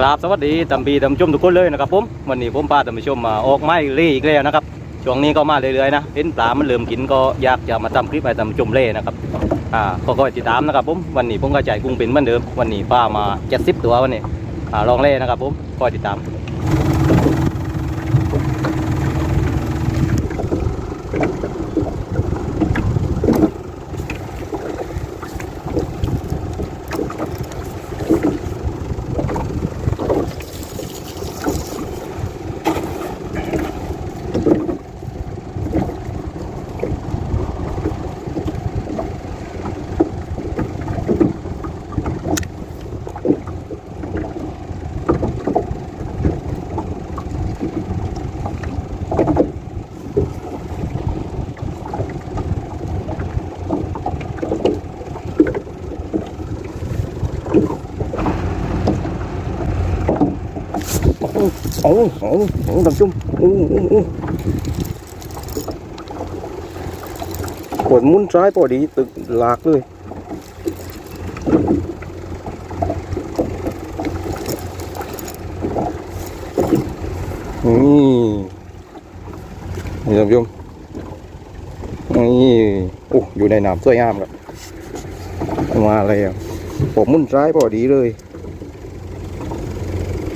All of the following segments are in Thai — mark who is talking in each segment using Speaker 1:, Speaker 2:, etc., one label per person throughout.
Speaker 1: ครับสวัสดีตำบีตำชมทุกคนเลยนะครับผมวันนี้ผมพาตำไปชมมาออกไม้เล่อีกแล้วนะครับช่วงนี้ก็มาเรื่อยๆนะเห็นปลามันเริ่มกินก็อยากจะมาทำคลิปไปตำชมเล่นะครับอ่าก็คอยติดตามนะครับผมวันนี้ผมก็จ่ายกุ้งเป็นเหมือนเดิมวันนี้ป้ามาเจ็ดสิบตัววันนี้อ่าลองเล่นะครับผมคอยติดตาม โอ้โหโอ้ตำจุ่มโอ้โอ้โอ้กดมุนซ้ายพอดีตึกหลากเลยนี่นี่ท่านผู้ชมนี่โอ้อยู่ในน้ำสวยงามครับมาแล้ว ผมมุนซ้ายพอดีเลย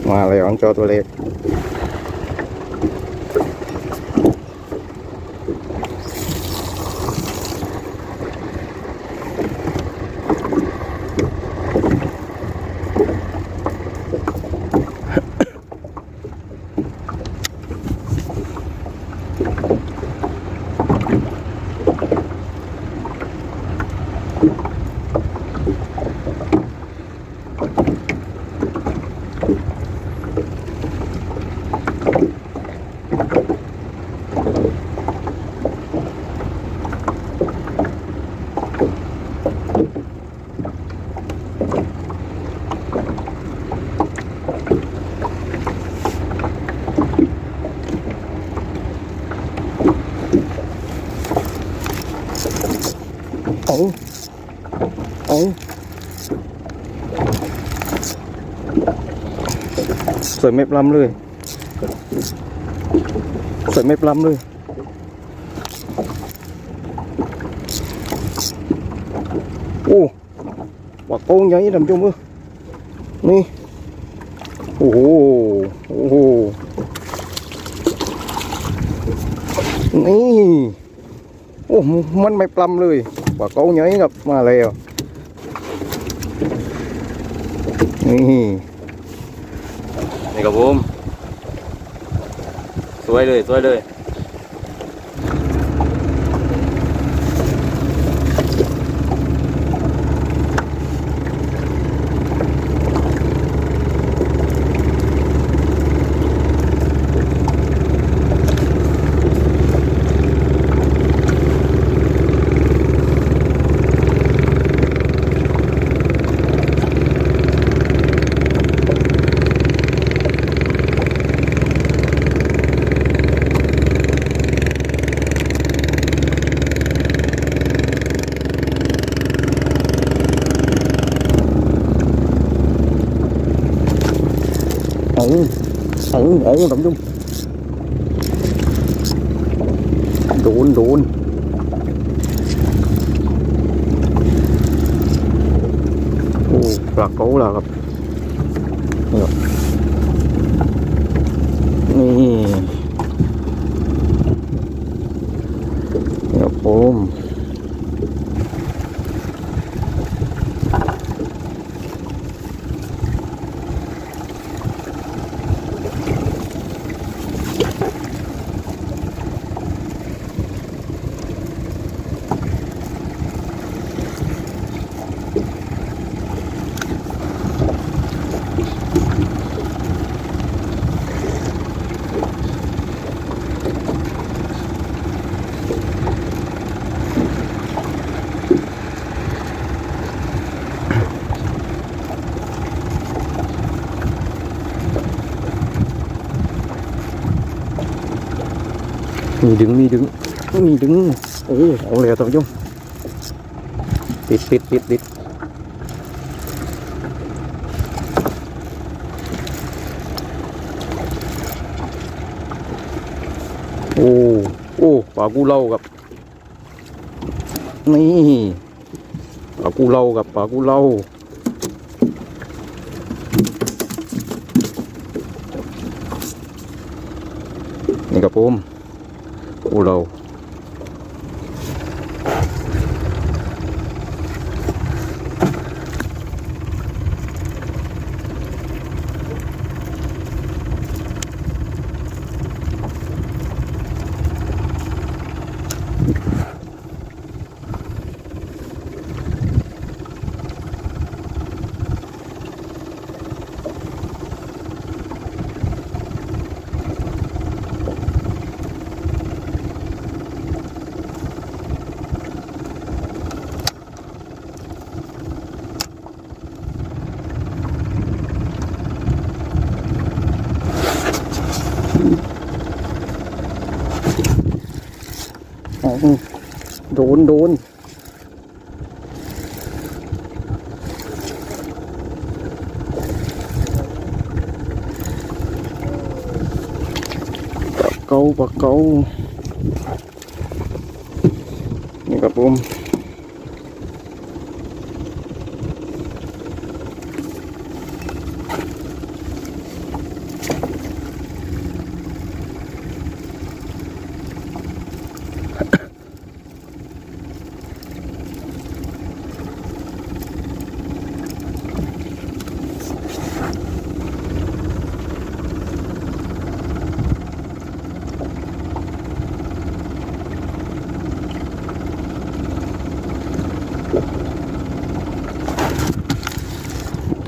Speaker 1: มาเล้อังจอตัวเล็ก เอาเอาสวยไม่ปล้ำเลยสวยไม่ปล้ำเลยโอ้ปาโป้งใหญ่ดำจุ่มเออนี่โอ้โหโอ้โหนี่โอ้มันไม่ปลำเลยปลาเลย เลยสวยเลยเออ เออเออทำจุ่มโด มีดึงมีดึงมีดึงโอ้เหาเลยตัวยุ่งติดติดติดติดโอ้โอ้ปลากูเล่ากับนี่ปลากูเล่ากับปลากูเล่านี่กับผม กูเดนดูนปาเกาปาเกานี่ครับผม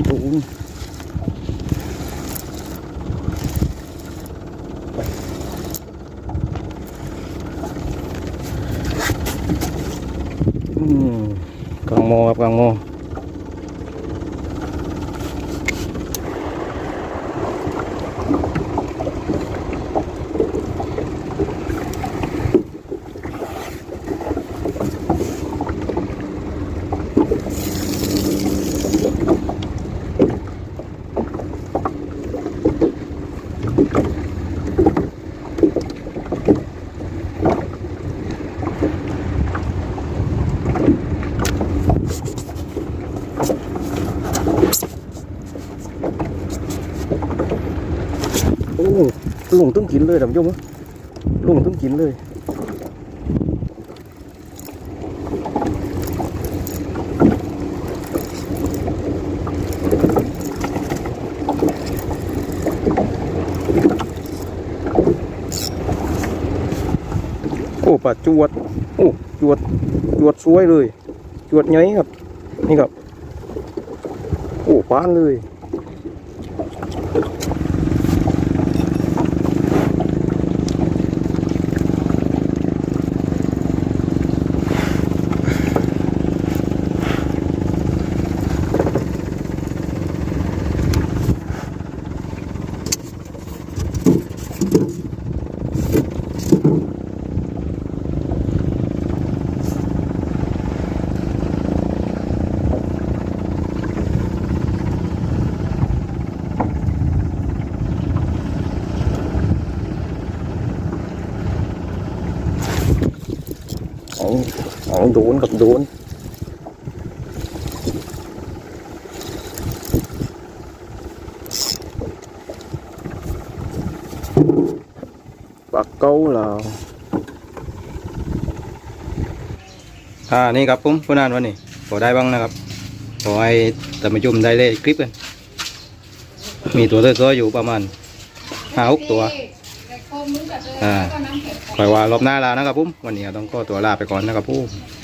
Speaker 1: โดนอืม กลางโมครับกลางโม โอ้ลุงต้องกินเลยท่านผู้ชมลุงต้องกินเลยโอ้ปลาจวดโอ้จวดจวดสวยเลย จวดไงครับ นี่ครับ โอ้ปานเลย เอาโดนกับโดนปากเก้าเราอ่า นี่ครับผมผู้นานวันนี้พอได้บ้างนะครับขอให้ท่านผู้ชมได้เล่นคลิปกัน มีตัวเตัวๆอยู่ประมาณห้าหกตัว อ่า คอยว่ารอบหน้าแล้วนะครับผมวันนี้ต้องก็ตัวลาไปก่อนนะครับผม
Speaker 2: กินเลย